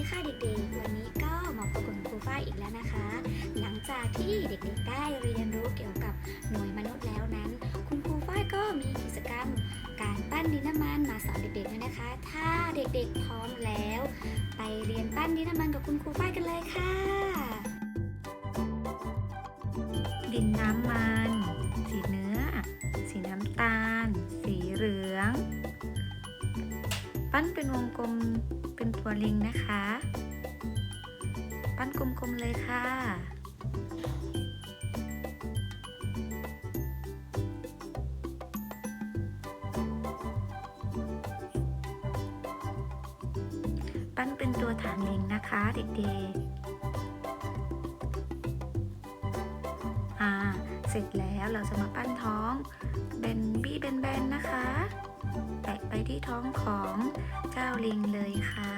ดีค่ะเด็กๆ วันนี้ก็มาพบกับคุณครูฝ้ายอีกแล้วนะคะ หลังจากที่เด็กๆได้เรียนรู้เกี่ยวกับหน่วยมนุษย์แล้วนั้น คุณครูฝ้ายก็มีกิจกรรม การปั้นดินน้ำมันมาสอนเด็กๆด้วยนะคะ ถ้าเด็กๆพร้อมแล้ว ไปเรียนปั้นดินน้ำมันกับคุณครูฝ้ายกันเลยค่ะ ดินน้ำมัน ปั้นเป็นวงกลมเป็นตัวลิงนะคะ ปั้นกลมๆเลยค่ะ ปั้นเป็นตัวฐานลิงนะคะเด็กๆ อ่า เสร็จแล้วเราจะมาปั้นท้อง เป็นบี้แบนๆนะคะ ที่ท้องของเจ้าลิงเลยค่ะ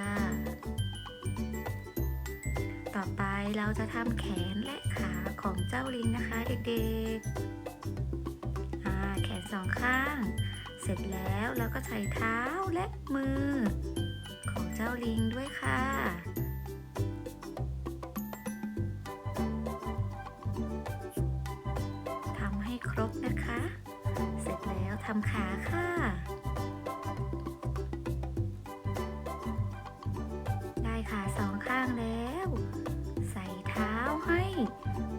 ต่อไปเราจะทำแขนและขาของเจ้าลิงนะคะเด็กๆแขนสองข้าง เสร็จแล้วเราก็ใช้เท้าและมือ ของเจ้าลิงด้วยค่ะทำให้ครบนะคะ เสร็จแล้วทำขาค่ะางแล้ว ใส่เท้าให้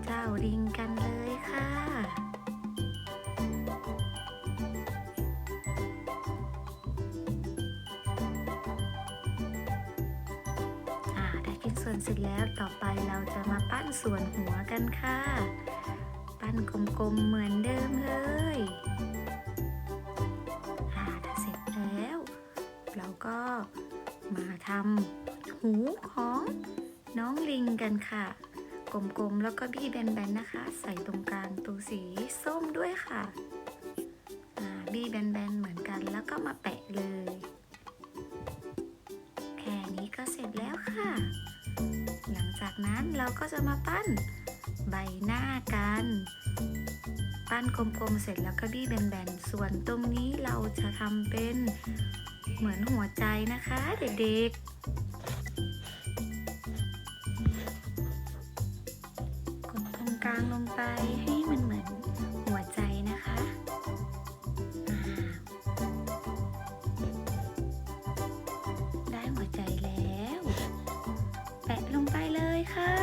เจ้าลิงกันเลยค่ะ อ่า ได้กินส่วนเสร็จแล้วต่อไปเราจะมาปั้นส่วนหัวกันค่ะ ปั้นกลมๆเหมือนเดิมเลยอ่าถ้าเสร็จแล้ว เราก็มาทำ หูของน้องลิงกันค่ะ กลมๆ แล้วก็บี้แบนๆ นะคะ ใส่ตรงกลางตัวสีส้มด้วยค่ะ บี้แบนๆ เหมือนกันแล้วก็มาแปะเลย แค่นี้ก็เสร็จแล้วค่ะ หลังจากนั้นเราก็จะมาปั้นใบหน้ากัน ปั้นกลมๆ เสร็จแล้วก็บี้แบนๆ ส่วนตรงนี้เราจะทำเป็นเหมือนหัวใจนะคะ เด็กๆ กลางลงไปให้มันเหมือนหัวใจนะคะได้หัวใจแล้ว แปะลงไปเลยค่ะ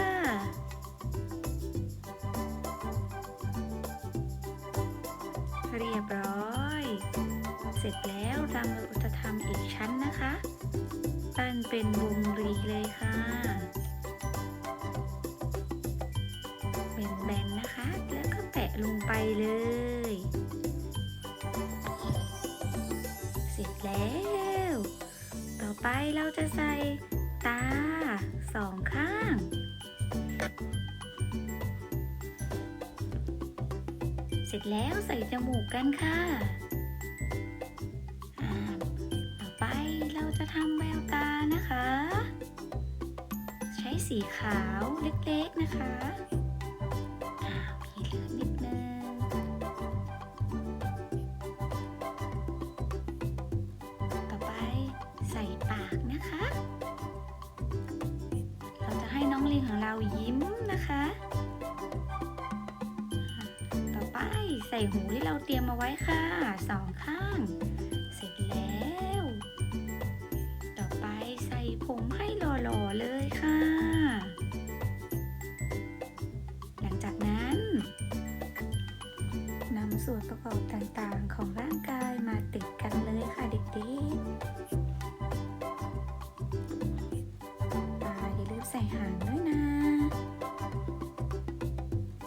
เรียบร้อย เสร็จแล้วเราจะทำอีกชั้นนะคะ ปั้นเป็นวงรีเลยค่ะ แบนๆนะคะ แล้วก็แปะลงไปเลย เสร็จแล้ว ต่อไปเราจะใส่ตาสองข้าง เสร็จแล้วใส่จมูกกันค่ะต่อไปเราจะทำแววตานะคะ ใช้สีขาวเล็กๆนะคะ นิดนึงต่อไปใส่ปากนะคะ เราจะให้น้องลิงของเรายิ้มนะคะ ต่อไปใส่หูที่เราเตรียมมาไว้ค่ะสองข้าง ส่วนประกอบต่างๆ ของร่างกายมาติดกันเลยค่ะเด็กๆตาอย่าลืมใส่หางด้วยนะ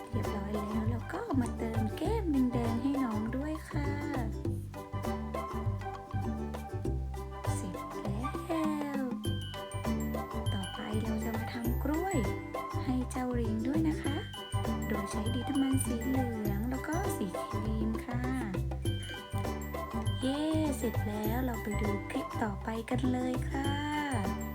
เรียบร้อยแล้วเราก็มาเติมแก้มแดงๆให้น้องด้วยค่ะ เสร็จแล้ว ต่อไปเราจะมาทำกล้วย ให้เจ้าริงด้วยนะคะ ใช้ดิทามันสีเหลืองแล้วก็สีครีมค่ะ เย้ เสร็จแล้วเราไปดูคลิปต่อไปกันเลยค่ะ